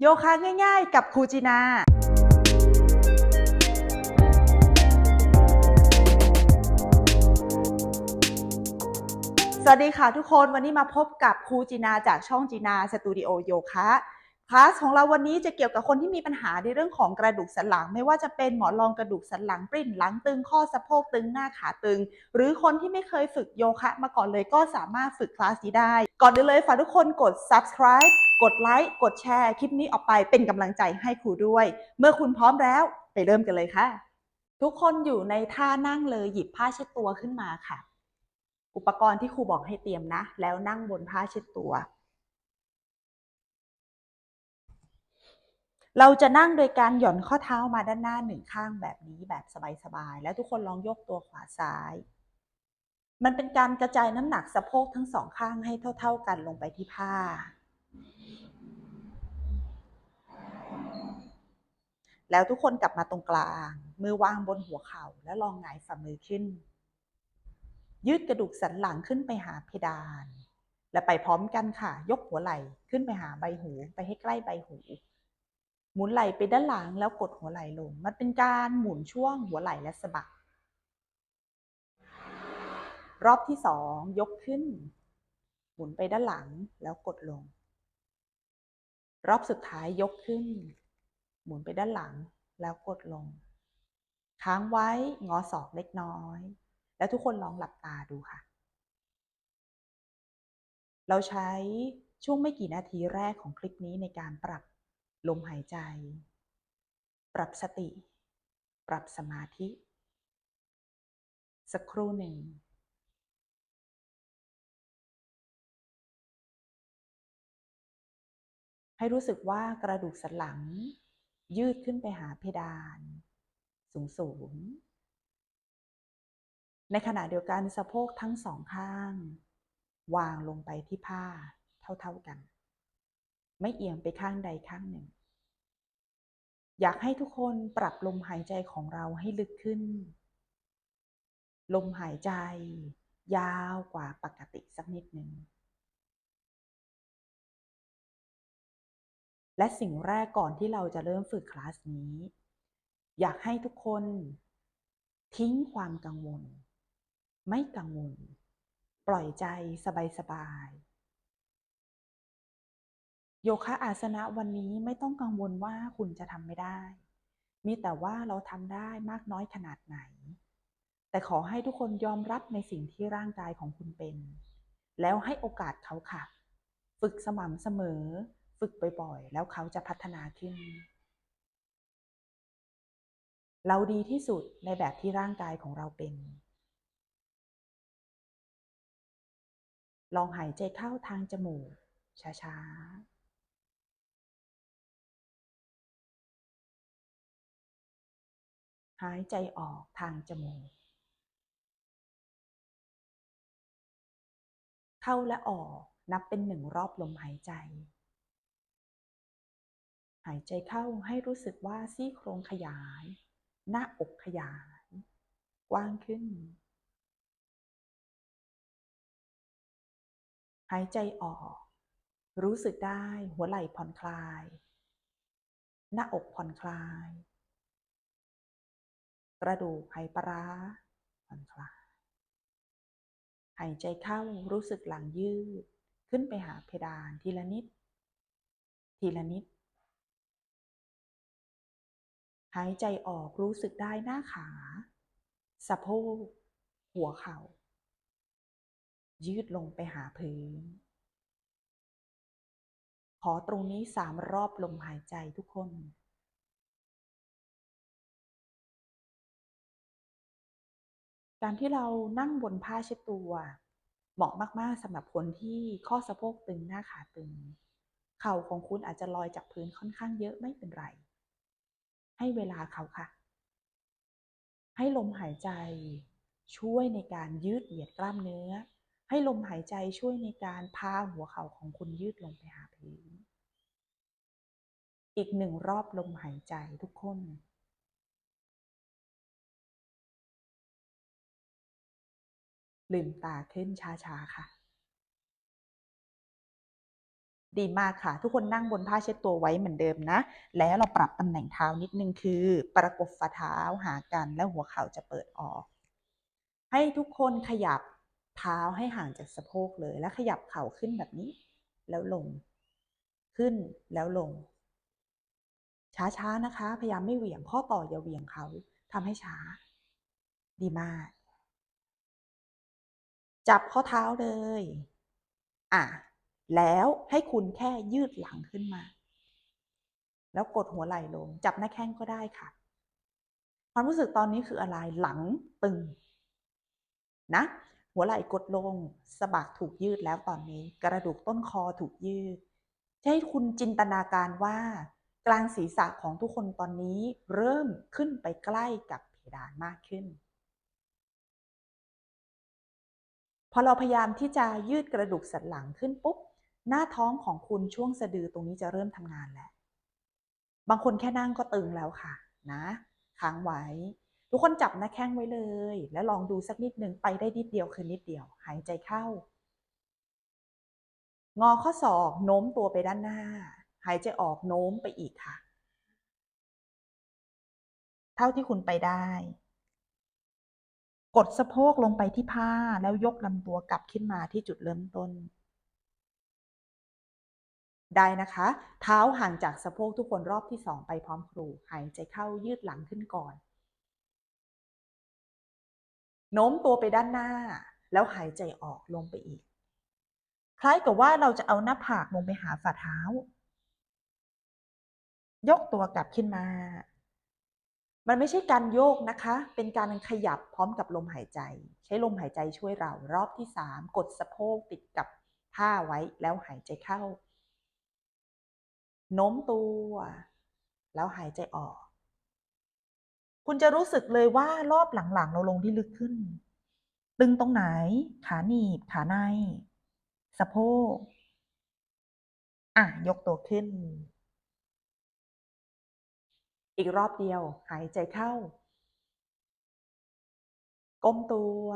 โยคะง่ายๆ กับครูจีนา สวัสดีค่ะทุกคน วันนี้มาพบกับครูจีนาจากช่องจีนาสตูดิโอโยคะ คลาสของเราวันนี้จะเกี่ยวกับคนที่มีปัญหาในเรื่องของกระดูกสันหลัง ไม่ว่าจะเป็นหมอนรองกระดูกสันหลังปริ้นหลังตึงข้อสะโพกตึงหน้าขาตึง หรือคนที่ไม่เคยฝึกโยคะมาก่อนเลยก็สามารถฝึกคลาสนี้ได้ ก่อนอื่นเลยฝากทุกคนกด subscribe กดไลค์กดแชร์คลิปนี้ออกไปเป็นกำลังใจให้ครูด้วย เมื่อคุณพร้อมแล้วไปเริ่มกันเลยค่ะ ทุกคนอยู่ในท่านั่งเลยหยิบผ้าเช็ดตัวขึ้นมาค่ะ อุปกรณ์ที่ครูบอกให้เตรียมนะ แล้วนั่งบนผ้าเช็ดตัว เราจะนั่งโดยการหย่อนข้อเท้ามาด้านหน้าหนึ่งข้างแบบนี้แบบสบายๆ แล้วทุกคนลองยกตัวขวาซ้าย มันเป็นการกระจายน้ำหนักสะโพกทั้งสองข้างให้เท่า ๆกันลงไปที่ผ้า แล้วทุกคนกลับมาตรงกลาง มือวางบนหัวเข่าแล้วลองหงายฝ่ามือขึ้น ยืดกระดูกสันหลังขึ้นไปหาเพดาน และไปพร้อมกันค่ะ ยกหัวไหล่ขึ้นไปหาใบหู ไปให้ใกล้ใบหู หมุนไหล่ไปด้านหลังแล้วกดหัวไหล่ลง มันเป็นการหมุนช่วงหัวไหล่และสะบัก รอบที่สองยกขึ้น หมุนไปด้านหลังแล้วกดลง รอบสุดท้ายยกขึ้น หมุนไปด้านหลังแล้วกดลง ค้างไว้งอศอกเล็กน้อย แล้วทุกคนลองหลับตาดูค่ะ เราใช้ช่วงไม่กี่นาทีแรกของคลิปนี้ในการปรับ ลมหายใจ ปรับสติ ปรับสมาธิ สักครู่หนึ่งให้รู้สึกว่ากระดูกสันหลัง ยืดขึ้นไปหาเพดาน สูงสูง ในขณะเดียวกันสะโพกทั้งสองข้าง วางลงไปที่ผ้าเท่าๆกัน ไม่เอียงไปข้างใดข้างหนึ่ง อยากให้ทุกคนปรับลมหายใจของเราให้ลึกขึ้น ลมหายใจ ยาวกว่าปกติสักนิดหนึ่งและสิ่งแรกก่อนที่เราจะเริ่มฝึกคลาสนี้ อยากให้ทุกคน ทิ้งความกังวล ไม่กังวล ปล่อยใจสบายๆ โยคะอาสนะวันนี้ไม่ต้องกังวลว่าคุณจะทำไม่ได้ มีแต่ว่าเราทำได้มากน้อยขนาดไหน แต่ขอให้ทุกคนยอมรับในสิ่งที่ร่างกายของคุณเป็น แล้วให้โอกาสเขาค่ะ ฝึกสม่ำเสมอ ฝึกบ่อยๆ แล้วเขาจะพัฒนาขึ้น เราดีที่สุดในแบบที่ร่างกายของเราเป็น ลองหายใจเข้าทางจมูกช้าๆ หายใจออกทางจมูก เข้าและออกนับเป็นหนึ่งรอบลมหายใจ หายใจเข้าให้รู้สึกว่าซี่โครงขยาย หน้าอกขยาย กว้างขึ้น หายใจออก รู้สึกได้หัวไหล่ผ่อนคลาย หน้าอกผ่อนคลาย กระดูกไหปลาร้าผ่อนคลายหายใจเข้ารู้สึกหลังยืด ขึ้นไปหาเพดานทีละนิด ทีละนิด หายใจออกรู้สึกได้หน้าขา สะโพก หัวเข่า ยืดลงไปหาพื้น ขอตรงนี้สามรอบลมหายใจทุกคน การที่เรานั่งบนผ้าเช็ดตัว เหมาะมาก ๆสำหรับคนที่ข้อสะโพกตึงหน้าขาตึง เข่าของคุณอาจจะลอยจากพื้นค่อนข้างเยอะไม่เป็นไร ให้เวลาเขาค่ะ ให้ลมหายใจช่วยในการยืดเหยียดกล้ามเนื้อ ให้ลมหายใจช่วยในการพาหัวเข่าของคุณยืดลงไปหาพื้น อีกหนึ่งรอบลมหายใจทุกคน ลืมตาขึ้นช้าๆ ค่ะ ดีมากค่ะ ทุกคนนั่งบนผ้าเช็ดตัวไว้เหมือนเดิมนะ แล้วเราปรับตำแหน่งเท้านิดนึงคือ ประกบฝ่าเท้าหากันแล้วหัวเข่าจะเปิดออก ให้ทุกคนขยับเท้าให้ห่างจากสะโพกเลยแล้วขยับเข่าขึ้นแบบนี้ แล้วลง ขึ้นแล้วลง ช้าๆนะคะ พยายามไม่เหวี่ยงข้อต่ออย่าเหวี่ยงเขาทำให้ช้า ดีมาก จับข้อเท้าเลย อะ แล้วให้คุณแค่ยืดหลังขึ้นมา แล้วกดหัวไหล่ลง จับหน้าแข้งก็ได้ค่ะ ความรู้สึกตอนนี้คืออะไร หลังตึง นะ หัวไหล่กดลง สะบักถูกยืดแล้วตอนนี้ กระดูกต้นคอถูกยืด ให้คุณจินตนาการว่า กลางศีรษะของทุกคนตอนนี้เริ่มขึ้นไปใกล้กับเพดานมากขึ้น พอเราพยายามที่จะยืดกระดูกสันหลังขึ้นปุ๊บ หน้าท้องของคุณช่วงสะดือตรงนี้จะเริ่มทำงานแล้ว บางคนแค่นั่งก็ตึงแล้วค่ะนะค้างไว้ ทุกคนจับหน้าแข้งไว้เลย แล้วลองดูสักนิดนึงไปได้นิดเดียวคือนิดเดียว หายใจเข้า งอข้อศอกโน้มตัวไปด้านหน้า หายใจออกโน้มไปอีกค่ะ เท่าที่คุณไปได้ กดสะโพกลงไปที่ผ้าแล้วยกลำตัวกลับขึ้นมาที่จุดเริ่มต้น ได้นะคะ เท้าห่างจากสะโพกทุกคนรอบที่สองไปพร้อมครู หายใจเข้ายืดหลังขึ้นก่อน โน้มตัวไปด้านหน้า แล้วหายใจออกลงไปอีก คล้ายกับว่าเราจะเอาหน้าผากลงไปหาฝ่าเท้า ยกตัวกลับขึ้นมา มันไม่ใช่การโยกนะคะ เป็นการขยับพร้อมกับลมหายใจ ใช้ลมหายใจช่วยเรารอบที่สามกดสะโพกติดกับผ้าไว้แล้วหายใจเข้า โน้มตัว แล้วหายใจออก คุณจะรู้สึกเลยว่ารอบหลังๆ เราลงที่ลึกขึ้น ตึงตรงไหน ขาหนีบ ขาใน สะโพก อะ ยกตัวขึ้น อีกรอบเดียว หายใจเข้า ก้มตัว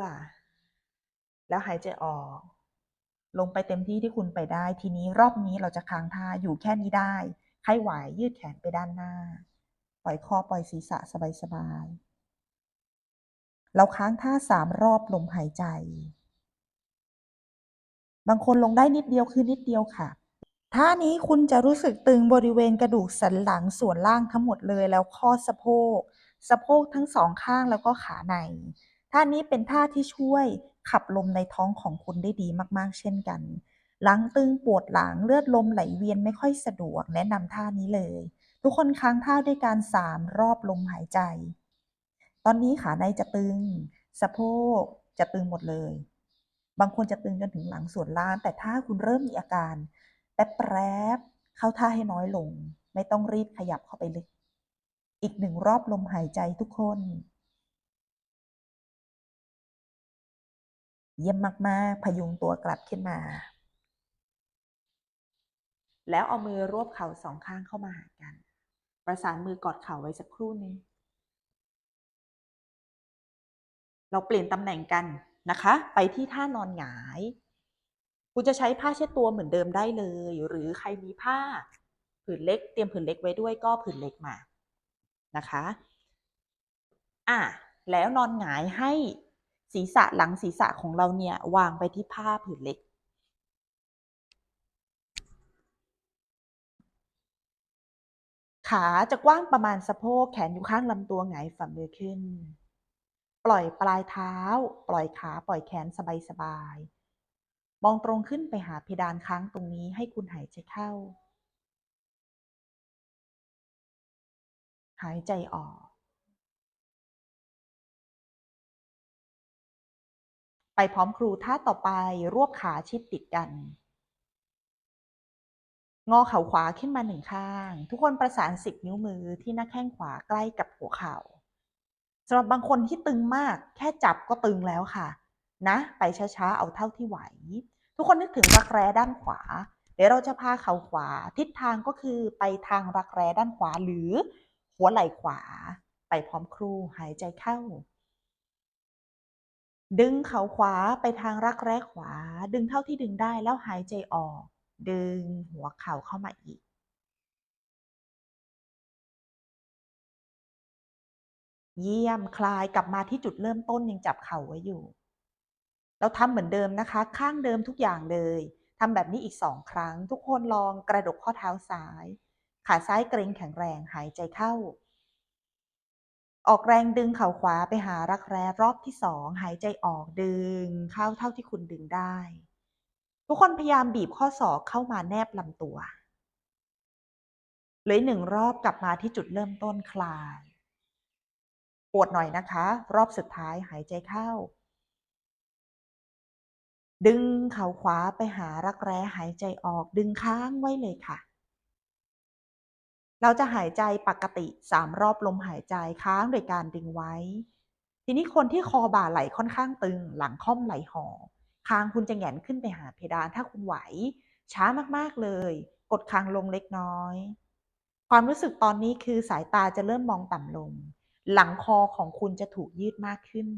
แล้วหายใจออก ลงไปเต็มที่ที่คุณไปได้ ทีนี้รอบนี้เราจะค้างท่าอยู่แค่นี้ได้ใครไหวยืดแขนไปด้านหน้า ปล่อยคอปล่อยศีรษะสบายๆ เราค้างท่าสามรอบลมหายใจ บางคนลงได้นิดเดียวคือนิดเดียวค่ะ ท่านี้คุณจะรู้สึกตึงบริเวณกระดูกสันหลังส่วนล่างทั้งหมดเลยแล้วข้อสะโพก สะโพกทั้งสองข้างแล้วก็ขาใน ท่านี้เป็นท่าที่ช่วยขับลมในท้องของคุณได้ดีมากๆ เช่นกัน หลังตึงปวดหลังเลือดลมไหลเวียนไม่ค่อยสะดวกแนะนำท่านี้เลย ทุกคนค้างท่าด้วยการสามรอบลมหายใจ ตอนนี้ขาในจะตึง สะโพกจะตึงหมดเลย บางคนจะตึงจนถึงหลังส่วนล่าง แต่ถ้าคุณเริ่มมีอาการ แป๊บแป๊บเข้าท่าให้น้อยลง ไม่ต้องรีบขยับเข้าไปลึก อีกหนึ่งรอบลมหายใจทุกคน เยี่ยมมาก ๆ พยุงตัวกลับขึ้นมา แล้วเอามือรวบเข่าสองข้างเข้ามาหากัน ประสานมือกอดเข่าไว้สักครู่นึงเราเปลี่ยนตำแหน่งกันนะคะ ไปที่ท่านอนหงาย คุณจะใช้ผ้าเช็ดตัวเหมือนเดิมได้เลย หรือใครมีผ้าผืนเล็ก เตรียมผืนเล็กไว้ด้วยก็ผืนเล็กมานะคะอะแล้วนอนหงายให้ศีรษะหลังศีรษะของเราเนี่ยวางไปที่ผ้าผืนเล็กขาจะกว้างประมาณสะโพกแขนอยู่ข้างลำตัวหงายฝ่ามือขึ้น ปล่อยปลายเท้า ปล่อยขา ปล่อยแขนสบายๆ มองตรงขึ้นไปหาเพดานค้างตรงนี้ให้คุณหายใจเข้า หายใจออก ไปพร้อมครูท่าต่อไปรวบขาชิดติดกัน งอเข่าขวาขึ้นมาหนึ่งข้าง ทุกคนประสานสิบนิ้วมือที่หน้าแข้งขวาใกล้กับหัวเข่าสำหรับบางคนที่ตึงมากแค่จับก็ตึงแล้วค่ะ นะ ไปช้าๆ เอาเท่าที่ไหว ทุกคนนึกถึงรักแร้ด้านขวา เดี๋ยวเราจะพาเข่าขวา ทิศทางก็คือไปทางรักแร้ด้านขวาหรือหัวไหล่ขวา ไปพร้อมครูหายใจเข้า ดึงเข่าขวาไปทางรักแร้ขวา ดึงเท่าที่ดึงได้แล้วหายใจออก ดึงหัวเข่าเข้ามาอีกเยี่ยมคลายกลับมาที่จุดเริ่มต้นยังจับเข่าไว้อยู่ เราทำเหมือนเดิมนะคะ ข้างเดิมทุกอย่างเลยทำแบบนี้อีกสองครั้ง ทุกคนลองกระดกข้อเท้าซ้าย ขาซ้ายเกร็งแข็งแรงหายใจเข้า ออกแรงดึงเข่าขวาไปหารักแร้รอบที่สองหายใจออกดึง เข้าเท่าที่คุณดึงได้ ทุกคนพยายามบีบข้อศอกเข้ามาแนบลำตัวเลือหนึ่งรอบกลับมาที่จุดเริ่มต้นคลาย ปวดหน่อยนะคะ รอบสุดท้ายหายใจเข้า ดึงเข่าขวาไปหารักแร้หายใจออกดึงค้างไว้เลยค่ะ เราจะหายใจปกติสามรอบลมหายใจค้างโดยการดึงไว้ ทีนี้คนที่คอบ่าไหลค่อนข้างตึง หลังค่อมไหลหอคางคุณจะแหงนขึ้นไปหาเพดานถ้าคุณไหว ช้ามากๆเลย กดคางลงเล็กน้อย ความรู้สึกตอนนี้คือสายตาจะเริ่มมองต่ำลง หลังคอของคุณจะถูกยืดมากขึ้น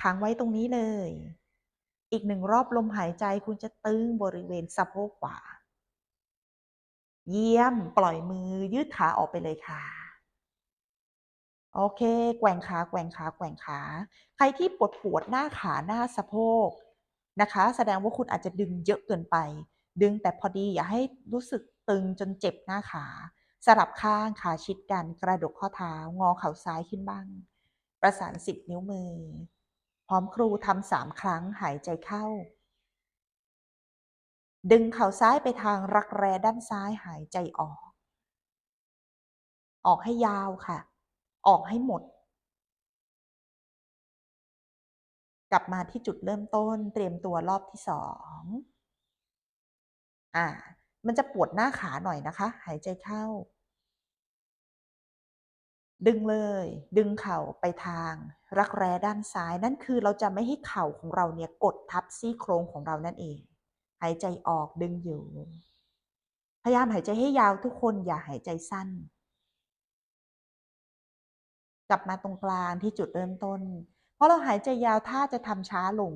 ค้างไว้ตรงนี้เลย อีกหนึ่งรอบลมหายใจคุณจะตึงบริเวณสะโพกขวา เยี่ยมปล่อยมือยืดขาออกไปเลยค่ะ โอเค แกว่งขาแกว่งขาแกว่งขา ใครที่ปวดปวดหน้าขาหน้าสะโพกนะคะ แสดงว่าคุณอาจจะดึงเยอะเกินไป ดึงแต่พอดีอย่าให้รู้สึกตึงจนเจ็บหน้าขา สลับข้างขาชิดกันกระดกข้อเท้างอเข่าซ้ายขึ้นบ้าง ประสานสิบนิ้วมือ พร้อมครูทำสามครั้งหายใจเข้า ดึงเข่าซ้ายไปทางรักแร้ด้านซ้ายหายใจออก ออกให้ยาวค่ะ ออกให้หมด กลับมาที่จุดเริ่มต้นเตรียมตัวรอบที่สองอ่า มันจะปวดหน้าขาหน่อยนะคะ หายใจเข้า ดึงเลย ดึงเข่าไปทาง รักแร้ด้านซ้าย นั่นคือเราจะไม่ให้เข่าของเราเนี่ยกดทับซี่โครงของเรานั่นเอง หายใจออกดึงอยู่ พยายามหายใจให้ยาวทุกคนอย่าหายใจสั้น กลับมาตรงกลางที่จุดเริ่มต้น เพราะเราหายใจยาวถ้าจะทำช้าลง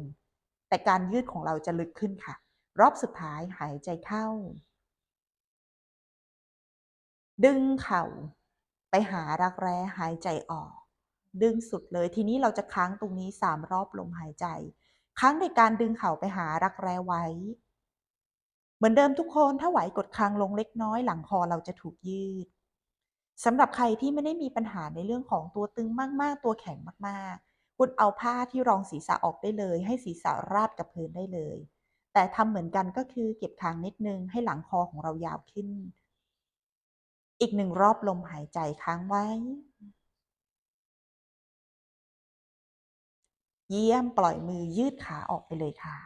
แต่การยืดของเราจะลึกขึ้นค่ะ รอบสุดท้ายหายใจเข้า ดึงเข่า ไปหารักแร้หายใจออก ดึงสุดเลยทีนี้เราจะค้างตรงนี้สามรอบลมหายใจ ค้างในการดึงเข่าไปหารักแร้ไว้ เหมือนเดิมทุกคนถ้าไหวกดค้างลงเล็กน้อยหลังคอเราจะถูกยืดสำหรับใครที่ไม่ได้มีปัญหาในเรื่องของตัวตึงมาก ๆ ตัวแข็งมาก ๆ คุณเอาผ้าที่รองศีรษะออกได้เลย ให้ศีรษะราบกับพื้นได้เลย แต่ทำเหมือนกันก็คือเก็บคางนิดนึงให้หลังคอของเรายาวขึ้น อีกหนึ่งรอบลมหายใจค้างไว้ เยี่ยมปล่อยมือยืดขาออกไปเลยค่ะ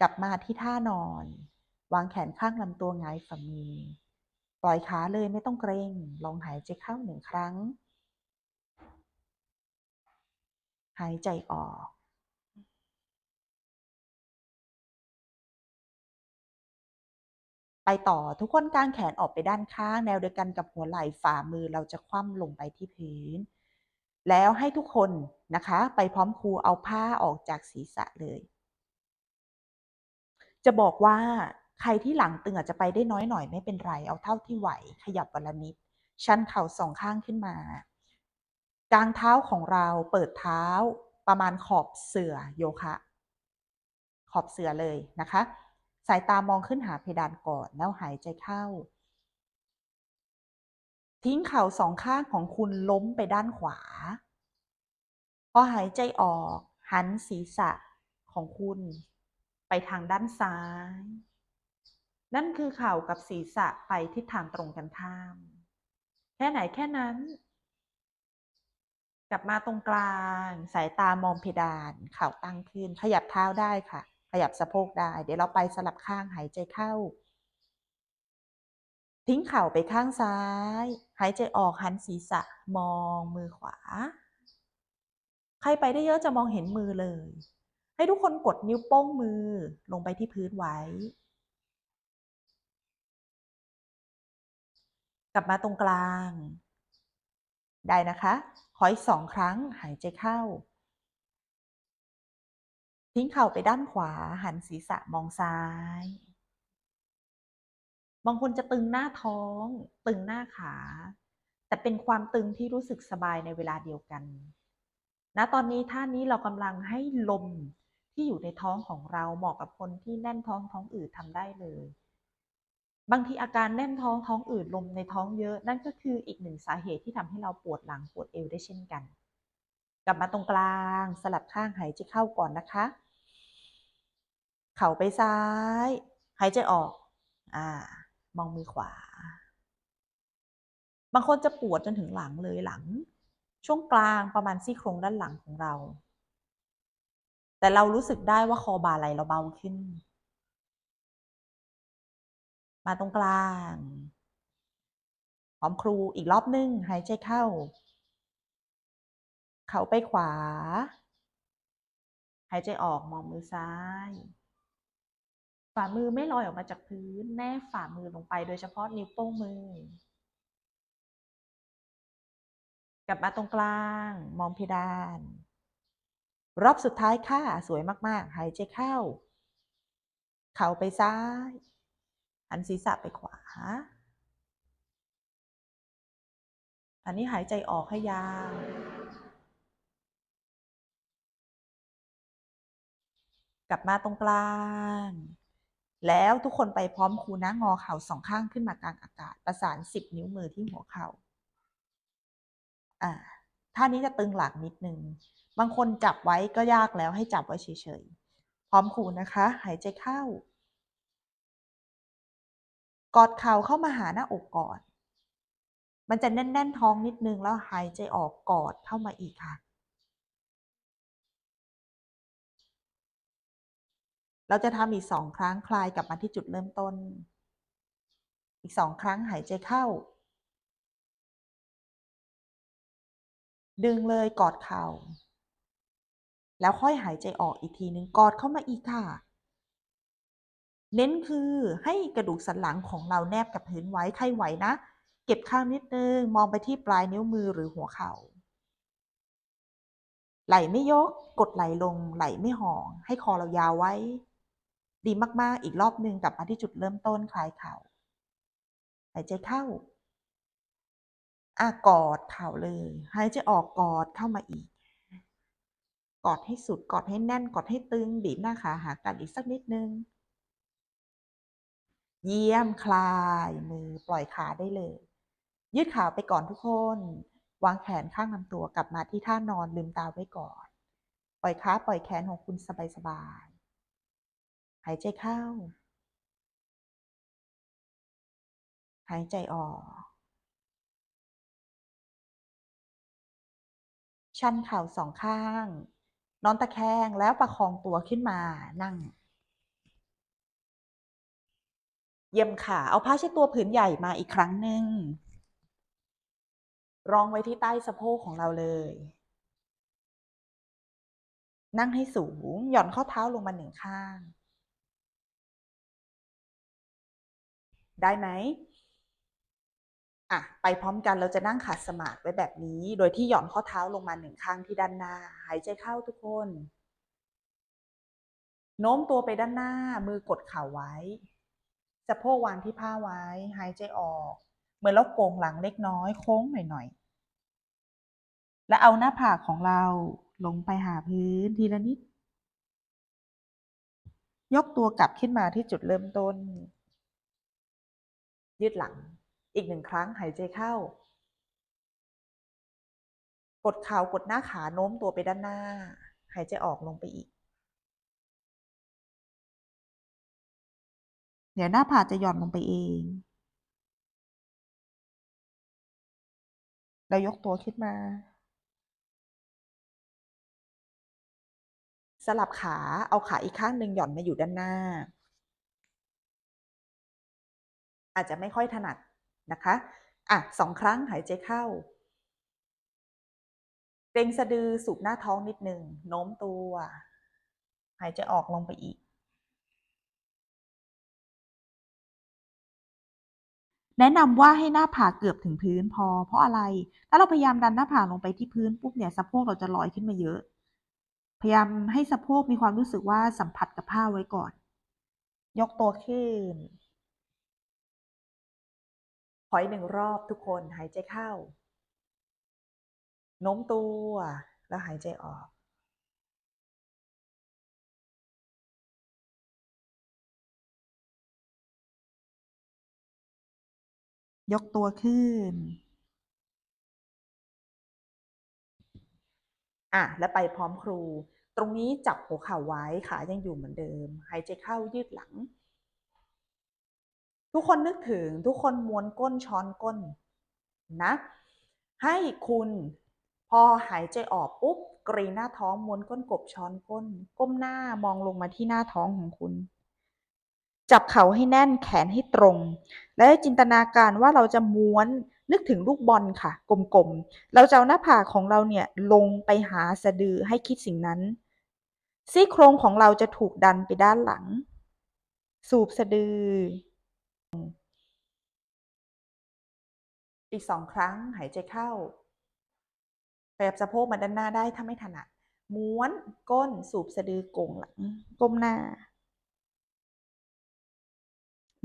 กลับมาที่ท่านอน วางแขนข้างลำตัวหงายฝ่ามือ ปล่อยขาเลยไม่ต้องเกรงลองหายใจเข้าหนึ่งครั้ง หายใจออก ไปต่อทุกคนกางแขนออกไปด้านข้าง แนวเดียวกันกับหัวไหล่ฝ่ามือเราจะคว่ำลงไปที่พื้น แล้วให้ทุกคนนะคะ ไปพร้อมครูเอาผ้าออกจากศีรษะเลย จะบอกว่าใครที่หลังตึงอาจจะไปได้น้อยหน่อยไม่เป็นไร เอาเท่าที่ไหว ขยับวันละนิด ชันเข่าสองข้างขึ้นมากลางเท้าของเราเปิดเท้าประมาณขอบเสื่อโยคะ ขอบเสื่อเลยนะคะ สายตามองขึ้นหาเพดานก่อนแล้วหายใจเข้า ทิ้งเข่าสองข้างของคุณล้มไปด้านขวา พอหายใจออก หันศีรษะของคุณไปทางด้านซ้าย นั่นคือเข่ากับศีรษะไปทิศทางตรงกันข้าม แค่ไหนแค่นั้น กลับมาตรงกลาง สายตามองเพดาน เข่าตั้งขึ้น ขยับเท้าได้ค่ะ ขยับสะโพกได้ เดี๋ยวเราไปสลับข้างหายใจเข้า ทิ้งเข่าไปข้างซ้าย หายใจออกหันศีรษะมองมือขวา ใครไปได้เยอะจะมองเห็นมือเลย ให้ทุกคนกดนิ้วโป้งมือลงไปที่พื้นไว้ กลับมาตรงกลาง ได้นะคะ ขออีกสองครั้งหายใจเข้า ทิ้งเข่าไปด้านขวา หันศีรษะมองซ้าย บางคนจะตึงหน้าท้อง ตึงหน้าขา แต่เป็นความตึงที่รู้สึกสบายในเวลาเดียวกันณตอนนี้ท่านี้เรากำลังให้ลมที่อยู่ในท้องของเราเหมาะกับคนที่แน่นท้องท้องอืดทำได้เลย บางทีอาการแน่นท้องท้องอืดลมในท้องเยอะ นั่นก็คืออีกหนึ่งสาเหตุที่ทำให้เราปวดหลังปวดเอวได้เช่นกัน กลับมาตรงกลางสลับข้างหายใจเข้าก่อนนะคะ เข่าไปซ้าย หายใจออก อ่า มองมือขวา บางคนจะปวดจนถึงหลังเลยหลัง ช่วงกลางประมาณซี่โครงด้านหลังของเรา แต่เรารู้สึกได้ว่าคอบ่าไหลเราเบาขึ้น มาตรงกลางพร้อมครูอีกรอบนึง หายใจเข้า เข่าไปขวา หายใจออกมองมือซ้าย ฝ่ามือไม่ลอยออกมาจากพื้น แนบฝ่ามือลงไปโดยเฉพาะนิ้วโป้งมือ กลับมาตรงกลาง มองเพดาน รอบสุดท้ายค่ะ สวยมากๆ หายใจเข้า เข่าไปซ้าย หันศีรษะไปขวา อันนี้หายใจออกให้ยาวกลับมาตรงกลาง แล้วทุกคนไปพร้อมครูนะงอเข่าสองข้างขึ้นมากลางอากาศ ประสานสิบนิ้วมือที่หัวเข่าอ่าท่านี้จะตึงหลังนิดนึง บางคนจับไว้ก็ยากแล้วให้จับไว้เฉยๆ พร้อมครูนะคะ หายใจเข้า กอดเข่าเข้ามาหาหน้าอกก่อน มันจะแน่นๆท้องนิดนึงแล้วหายใจออกกอดเข้ามาอีกค่ะ เราจะทำอีกสองครั้งคลายกลับมาที่จุดเริ่มต้น อีกสองครั้งหายใจเข้า ดึงเลยกอดเข่า แล้วค่อยหายใจออกอีกทีนึงกอดเข้ามาอีกค่ะ เน้นคือให้กระดูกสันหลังของเราแนบกับพื้นไว้ใครไหวนะ เก็บข้างนิดนึง มองไปที่ปลายนิ้วมือหรือหัวเข่าไหลไม่ยก กดไหลลง ไหลไม่ห่อให้คอเรายาวไว้ ดีมาก ๆ อีกรอบหนึ่งกลับมาที่จุดเริ่มต้นคลายเข่าหายใจเข้าอะกอดเข่าเลยหายใจออกกอดเข้ามาอีก กอดให้สุดกอดให้แน่นกอดให้ตึงบีบหน้าขาหากันอีกสักนิดนึง เยี่ยมคลายมือปล่อยขาได้เลย ยืดขาไปก่อนทุกคน วางแขนข้างลำตัวกลับมาที่ท่านอนลืมตาไว้ก่อน ปล่อยขาปล่อยแขนของคุณสบายๆ หายใจเข้า หายใจออก ชันเข่าสองข้าง นอนตะแคงแล้วประคองตัวขึ้นมานั่ง เยี่ยมค่ะ เอาผ้าเช็ดตัวผืนใหญ่มาอีกครั้งหนึ่ง รองไว้ที่ใต้สะโพกของเราเลยนั่งให้สูง หย่อนข้อเท้าลงมาหนึ่งข้าง ได้ไหมอะไปพร้อมกันเราจะนั่งขัดสมาธิไว้แบบนี้ โดยที่หย่อนข้อเท้าลงมาหนึ่งข้างที่ด้านหน้า หายใจเข้าทุกคน โน้มตัวไปด้านหน้า มือกดเข่าไว้สะโพกวางที่ผ้าไว้ หายใจออก เหมือนเราโก่งหลังเล็กน้อย โค้งหน่อยๆ แล้วเอาหน้าผากของเราลงไปหาพื้นทีละนิด ยกตัวกลับขึ้นมาที่จุดเริ่มต้น ยืดหลัง อีกหนึ่งครั้งหายใจเข้า กดเข่ากดหน้าขาโน้มตัวไปด้านหน้า หายใจออกลงไปอีก เดี๋ยวหน้าผากจะหย่อนลงไปเองแล้วยกตัวขึ้นมา สลับขาเอาขาอีกข้างหนึ่งหย่อนมาอยู่ด้านหน้า อาจจะไม่ค่อยถนัดนะคะอะสองครั้งหายใจเข้าเกรงสะดือสูบหน้าท้องนิดหนึ่งโน้มตัว หายใจออกลงไปอีก แนะนำว่าให้หน้าผากเกือบถึงพื้นพอ เพราะอะไร ถ้าเราพยายามดันหน้าผากลงไปที่พื้นปุ๊บเนี่ยสะโพกเราจะลอยขึ้นมาเยอะ พยายามให้สะโพกมีความรู้สึกว่าสัมผัสกับผ้าไว้ก่อน ยกตัวขึ้น ออีกหนึ่งรอบทุกคนหายใจเข้า โน้มตัวแล้วหายใจออก ยกตัวขึ้น อะ แล้วไปพร้อมครู ตรงนี้จับหัวเข่าไว้ขายังอยู่เหมือนเดิม หายใจเข้ายืดหลัง ทุกคนนึกถึงทุกคนม้วนก้นช้อนก้นนะ ให้คุณพอหายใจออกปุ๊บกรีหน้าท้องม้วนก้นกบช้อนก้น ก้มหน้ามองลงมาที่หน้าท้องของคุณ จับเข่าให้แน่นแขนให้ตรง และจินตนาการว่าเราจะม้วนนึกถึงลูกบอลค่ะ กลมๆ เราจะเอาหน้าผากของเราเนี่ยลงไปหาสะดือให้คิดสิ่งนั้น ซี่โครงของเราจะถูกดันไปด้านหลัง สูบสะดือ อีกสองครั้งหายใจเข้าขยับสะโพกมาด้านหน้าได้ถ้าไม่ถนัด ม้วนก้นสูบสะดือโก่งหลังก้มหน้า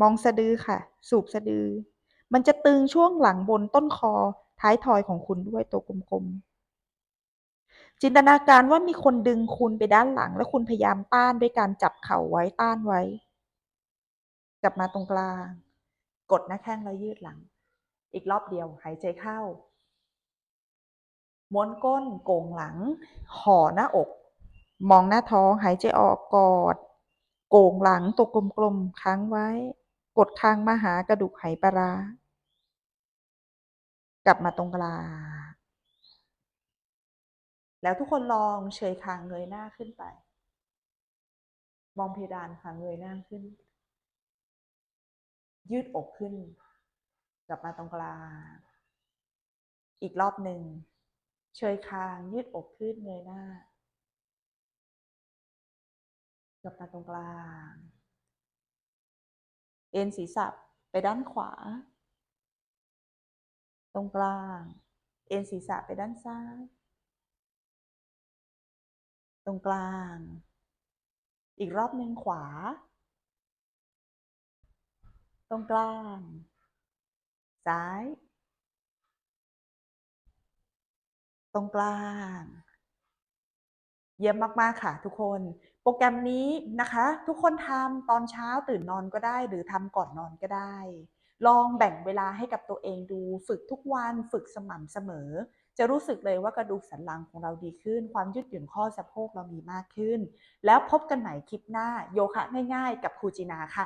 มองสะดือค่ะ สูบสะดือ มันจะตึงช่วงหลังบนต้นคอท้ายทอยของคุณด้วยตัวกลมๆ จินตนาการว่ามีคนดึงคุณไปด้านหลัง แล้วคุณพยายามต้านด้วยการจับเข่าไว้ต้านไว้ กลับมาตรงกลาง กดหน้าแข้งแล้วยืดหลัง อีกรอบเดียวหายใจเข้า ม้วนก้นโก่งหลัง ห่อหน้าอก มองหน้าท้องหายใจออกกอด โก่งหลังตัวกลมๆค้างไว้ กดคางมาหากระดูกไหปลาร้ากลับมาตรงกลางแล้วทุกคนลองเฉยคางเงยหน้าขึ้นไป มองเพดานค่ะเงยหน้าขึ้น ยืดอกขึ้น กลับมาตรงกลาง อีกรอบหนึ่งเชยคางยืดอกขึ้นเงยหน้า กลับมาตรงกลาง เอ็นศีรษะไปด้านขวา ตรงกลาง เอ็นศีรษะไปด้านซ้าย ตรงกลาง อีกรอบหนึ่งขวา ตรงกลาง ซ้าย ตรงกลาง เยี่ยมมาก ๆ ค่ะทุกคน โปรแกรมนี้นะคะ ทุกคนทำตอนเช้าตื่นนอนก็ได้ หรือทำก่อนนอนก็ได้ ลองแบ่งเวลาให้กับตัวเองดู ฝึกทุกวัน ฝึกสม่ำเสมอจะรู้สึกเลยว่ากระดูกสันหลังของเราดีขึ้น ความยืดหยุ่นข้อสะโพกเรามีมากขึ้น แล้วพบกันใหม่คลิปหน้าโยคะง่ายๆ กับครูจินาค่ะ